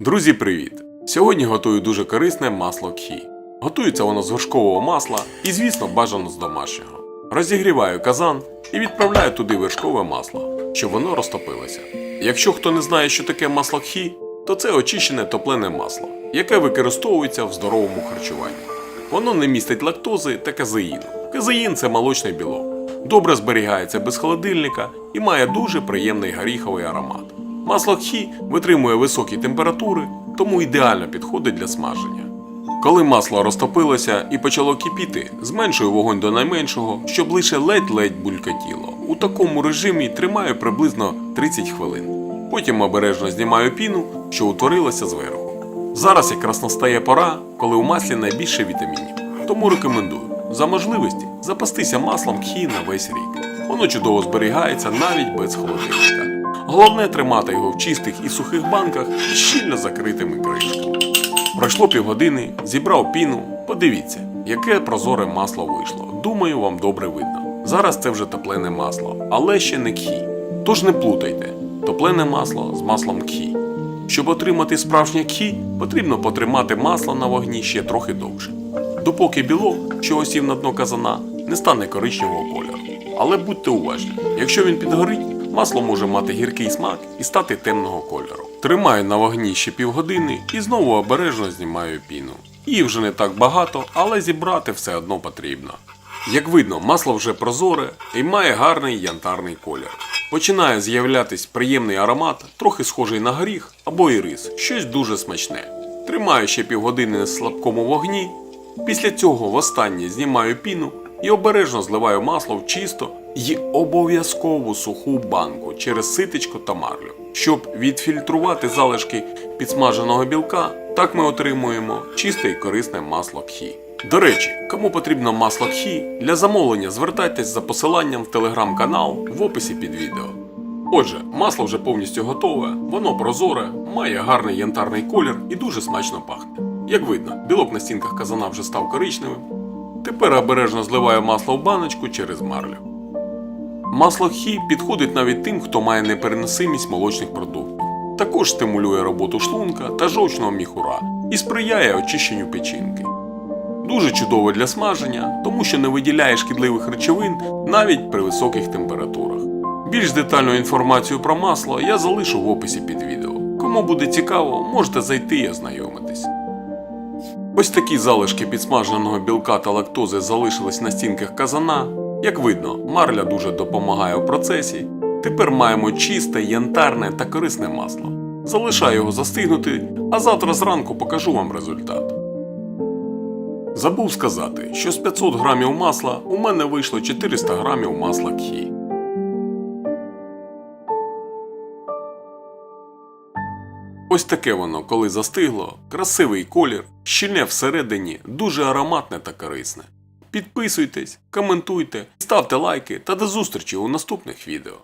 Друзі, привіт! Сьогодні готую дуже корисне масло кхі. Готується воно з вершкового масла і, звісно, бажано з домашнього. Розігріваю казан і відправляю туди вершкове масло, щоб воно розтопилося. Якщо хто не знає, що таке масло кхі, то це очищене топлене масло, яке використовується в здоровому харчуванні. Воно не містить лактози та казеїну. Казеїн це молочний білок. Добре зберігається без холодильника і має дуже приємний горіховий аромат. Масло кхі витримує високі температури, тому ідеально підходить для смаження. Коли масло розтопилося і почало кипіти, зменшую вогонь до найменшого, щоб лише ледь-ледь булькотіло. У такому режимі тримаю приблизно 30 хвилин. Потім обережно знімаю піну, що утворилася зверху. Зараз якраз настає пора, коли у маслі найбільше вітамінів. Тому рекомендую за можливості запастися маслом кхі на весь рік. Воно чудово зберігається навіть без холодильника. Головне тримати його в чистих і сухих банках з щільно закритими кришками. Пройшло півгодини, зібрав піну. Подивіться, яке прозоре масло вийшло. Думаю, вам добре видно. Зараз це вже топлене масло, але ще не кхі. Тож не плутайте топлене масло з маслом кхі. Щоб отримати справжнє кхі, потрібно потримати масло на вогні ще трохи довше. Допоки білок, що осів на дно казана, не стане коричневого кольору. Але будьте уважні, якщо він підгорить, масло може мати гіркий смак і стати темного кольору. Тримаю на вогні ще півгодини і знову обережно знімаю піну. Її вже не так багато, але зібрати все одно потрібно. Як видно, масло вже прозоре і має гарний янтарний колір. Починає з'являтись приємний аромат, трохи схожий на горіх або ірис, щось дуже смачне. Тримаю ще півгодини на слабкому вогні. Після цього востаннє знімаю піну і обережно зливаю масло в чисто й обов'язкову суху банку через ситечко та марлю. Щоб відфільтрувати залишки підсмаженого білка, так ми отримуємо чисте і корисне масло кхі. До речі, кому потрібно масло кхі, для замовлення звертайтесь за посиланням в телеграм-канал в описі під відео. Отже, масло вже повністю готове, воно прозоре, має гарний янтарний колір і дуже смачно пахне. Як видно, білок на стінках казана вже став коричневим. Тепер обережно зливаю масло в баночку через марлю. Масло хі підходить навіть тим, хто має непереносимість молочних продуктів. Також стимулює роботу шлунка та жовчного міхура і сприяє очищенню печінки. Дуже чудово для смаження, тому що не виділяє шкідливих речовин навіть при високих температурах. Більш детальну інформацію про масло я залишу в описі під відео. Кому буде цікаво, можете зайти і ознайомитись. Ось такі залишки підсмаженого білка та лактози залишились на стінках казана. Як видно, марля дуже допомагає у процесі. Тепер маємо чисте, янтарне та корисне масло. Залишаю його застигнути, а завтра зранку покажу вам результат. Забув сказати, що з 500 грамів масла у мене вийшло 400 грамів масла кхі. Ось таке воно, коли застигло, красивий колір, щільне всередині, дуже ароматне та корисне. Підписуйтесь, коментуйте, ставте лайки та до зустрічі у наступних відео.